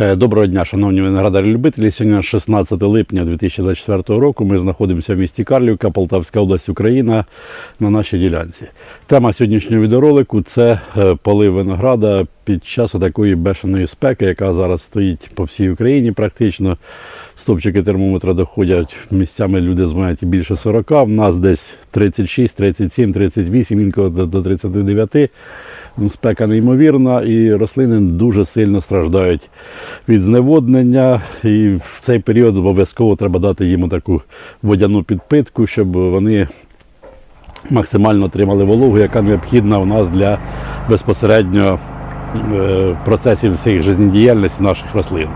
Е, Доброго дня, шановні виноградарі-любителі. Сьогодні 16 липня 2024 року. Ми знаходимося в місті Карлівка, Полтавська область, Україна на нашій ділянці. Тема сьогоднішнього відеоролику це е, полив винограда під час такої бешеної спеки, яка зараз стоїть по всій Україні практично. Стопчики термометра доходять місцями люди дзвонять і більше 40, в нас десь 36, 37, 38, інколи до 39. Спека неймовірна і рослини дуже сильно страждають від зневоднення. І в цей період обов'язково треба дати їм таку водяну підпитку, щоб вони максимально отримали вологу, яка необхідна у нас для безпосередньо е, процесів всіх життєдіяльності наших рослин.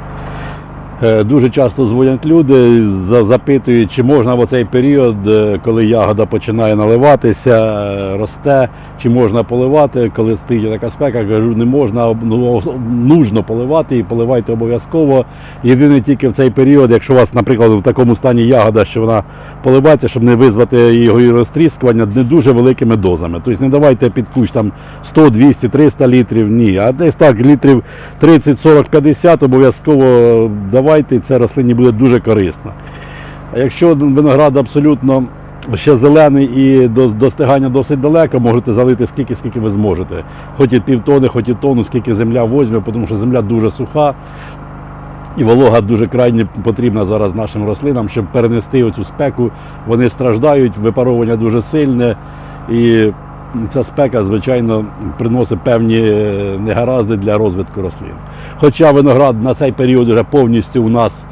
Е, Дуже часто дзвонять люди, запитують, чи можна в цей період, е, коли ягода починає наливатися, е, росте, чи можна поливати, коли стоїть така спека, кажу, не можна, ну, нужно поливати і поливайте обов'язково. Єдине тільки в цей період, якщо у вас, наприклад, в такому стані ягода, що вона поливається, щоб не визвати його і розтріскування, не дуже великими дозами. Тобто не давайте під кущ там 100, 200, 300 літрів, ні. А десь так, літрів 30, 40, 50 обов'язково давайте, і це рослині буде дуже корисно. А якщо виноград абсолютно ще зелений і до достигання досить далеко, можете залити скільки, скільки ви зможете. Хоч і півтони, хоч і тонну, скільки земля возьме, тому що земля дуже суха. І волога дуже крайне потрібна зараз нашим рослинам, щоб перенести оцю спеку. Вони страждають, випаровування дуже сильне. І ця спека, звичайно, приносить певні е, негаразди для розвитку рослин. Хоча виноград на цей період вже повністю у нас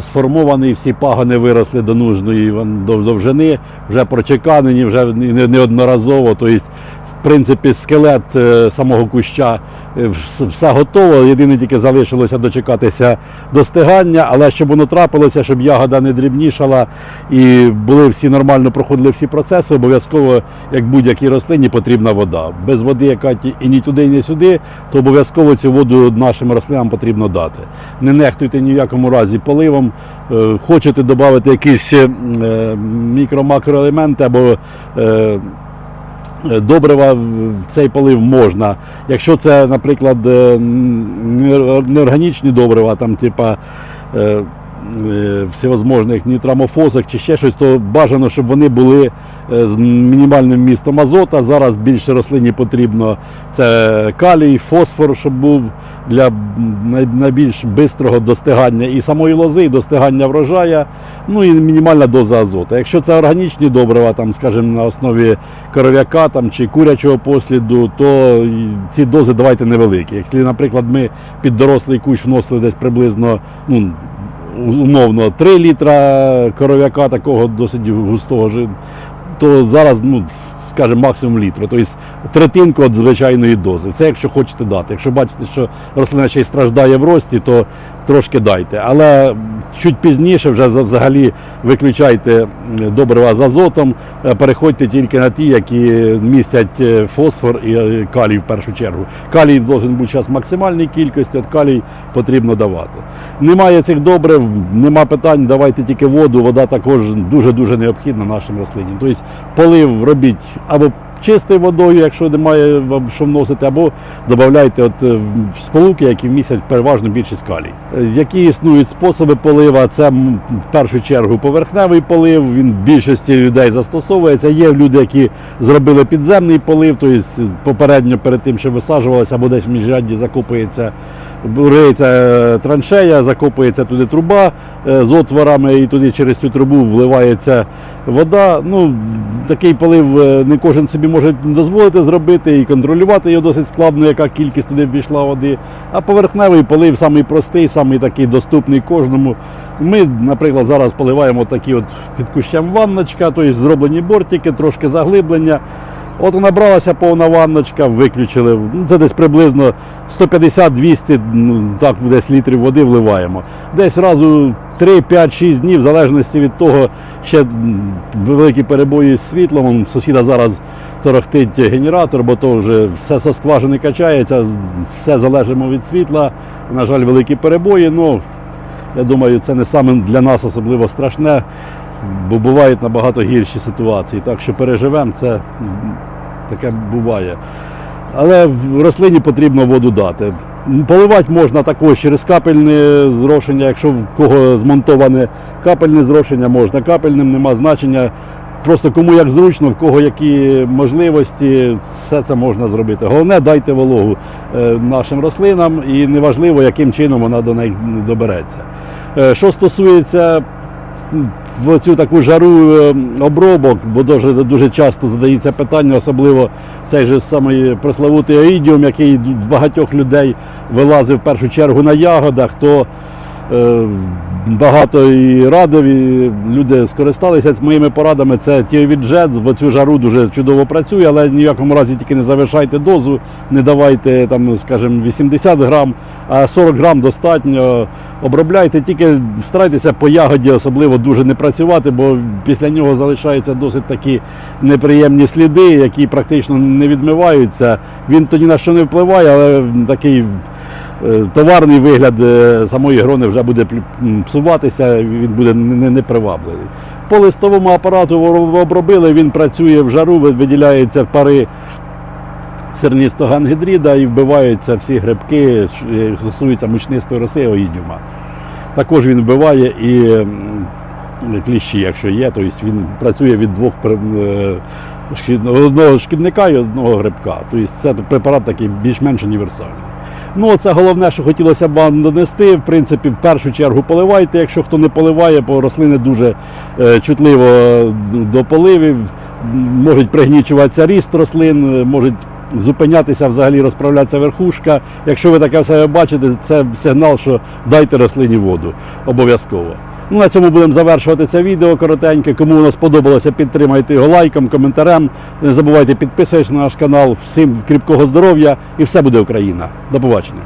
сформований, всі пагони виросли до нужної довжини, вже прочеканені, вже неодноразово. Тобто, в принципі, скелет е, самого куща все готово. Єдине тільки залишилося дочекатися достигання, але щоб воно трапилося, щоб ягода не дрібнішала і були всі нормально проходили всі процеси, обов'язково, як будь-якій рослині, потрібна вода. Без води, яка і ні туди, і ні сюди, то обов'язково цю воду нашим рослинам потрібно дати. Не нехтуйте ні в якому разі поливом. Е, Хочете додати якісь е, мікро-макроелементи або е, Е, Добрива в цей полив можна. Якщо це, наприклад, е, неорганічні добрива, там, типа е, е, всевозможних нітрамофосок чи ще щось, то бажано, щоб вони були е, з мінімальним вмістом азота. Зараз більше рослині потрібно це калій, фосфор, щоб був для найбільш бистрого достигання і самої лози, і достигання врожая, ну і мінімальна доза азоту. Якщо це органічні добрива, там, скажімо, на основі коров'яка там, чи курячого посліду, то ці дози давайте невеликі. Якщо, наприклад, ми під дорослий кущ вносили десь приблизно ну, умовно 3 літра коров'яка, такого досить густого, то зараз, ну, скажімо, максимум літра. Тобто третинку від звичайної дози. Це якщо хочете дати. Якщо бачите, що рослина ще й страждає в рості, то трошки дайте. Але чуть пізніше вже за- взагалі виключайте добрива з азотом, е, переходьте тільки на ті, які містять е, фосфор і е, калій в першу чергу. Калій має бути зараз максимальній кількості, от калій потрібно давати. Немає цих добрив, нема питань, давайте тільки воду. Вода також дуже-дуже необхідна нашим рослинам. Тобто полив робіть або чистою водою, якщо немає що вносити, або додавайте от е, сполуки, які містять переважно більшість калій. Е, Які існують способи полива? Це в першу чергу поверхневий полив. Він в більшості людей застосовується. Є люди, які зробили підземний полив, тобто попередньо перед тим, що висаджувалося, або десь в міжрядді закопується риється е, траншея, закопується туди труба е, з отворами, і туди через цю трубу вливається вода. Ну, такий полив е, не кожен собі може дозволити зробити і контролювати його досить складно, яка кількість туди пішла води. А поверхневий полив самий простий, самий такий доступний кожному. Ми, наприклад, зараз поливаємо такі от під кущем ванночка, тобто зроблені бортики, трошки заглиблення. От набралася повна ванночка, виключили. Це десь приблизно 150-200 ну, так, десь літрів води вливаємо. Десь разу 3, 5, 6 днів, в залежності від того, ще великі перебої з світлом. Сусіда зараз торохтить генератор, бо то вже все со скважини качається, все залежимо від світла. На жаль, великі перебої. Ну, я думаю, це не саме для нас особливо страшне, бо бувають набагато гірші ситуації. Так що переживемо, це таке буває. Але в рослині потрібно воду дати. Поливати можна також через капельне зрошення, якщо в кого змонтоване капельне зрошення, можна. Капельним нема значення. Просто кому як зручно, в кого які можливості, все це можна зробити. Головне, дайте вологу е, нашим рослинам і неважливо, яким чином вона до них добереться. Е, Що стосується в цю таку жару е, обробок, бо дуже, дуже часто задається питання, особливо цей же самий пресловутий оїдіум, який багатьох людей вилазив в першу чергу на ягодах, то е, багато і радив, і люди скористалися з моїми порадами. Це тіовіджет, в цю жару дуже чудово працює, але ні в якому разі тільки не завишайте дозу, не давайте там, скажімо, 80 грам, 40 грам достатньо. Обробляйте, тільки старайтеся по ягоді особливо дуже не працювати, бо після нього залишаються досить такі неприємні сліди, які практично не відмиваються. Він тоді на що не впливає, але такий е, товарний вигляд е, самої грони вже буде псуватися, він буде не- не- непривабливий. По листовому апарату об- обробили, він працює в жару, ви- виділяються пари сернистого ангідрида і вбиваються всі грибки, що е, стосуються мучнистої роси оїдіума. Також він вбиває і кліщі, якщо є, тобто він працює від двох е, одного шкідника і одного грибка. Тобто це препарат такий більш-менш універсальний. Ну, це головне, що хотілося б вам донести. В принципі, в першу чергу поливайте. Якщо хто не поливає, бо рослини дуже е, чутливо до поливів, можуть пригнічуватися ріст рослин, можуть зупинятися, взагалі розправлятися верхушка. Якщо ви таке все бачите, це сигнал, що дайте рослині воду обов'язково. Ну, на цьому будемо завершувати це відео коротеньке. Кому воно сподобалося, підтримайте його лайком, коментарем. Не забувайте підписуватися на наш канал. Всім кріпкого здоров'я і все буде Україна. До побачення.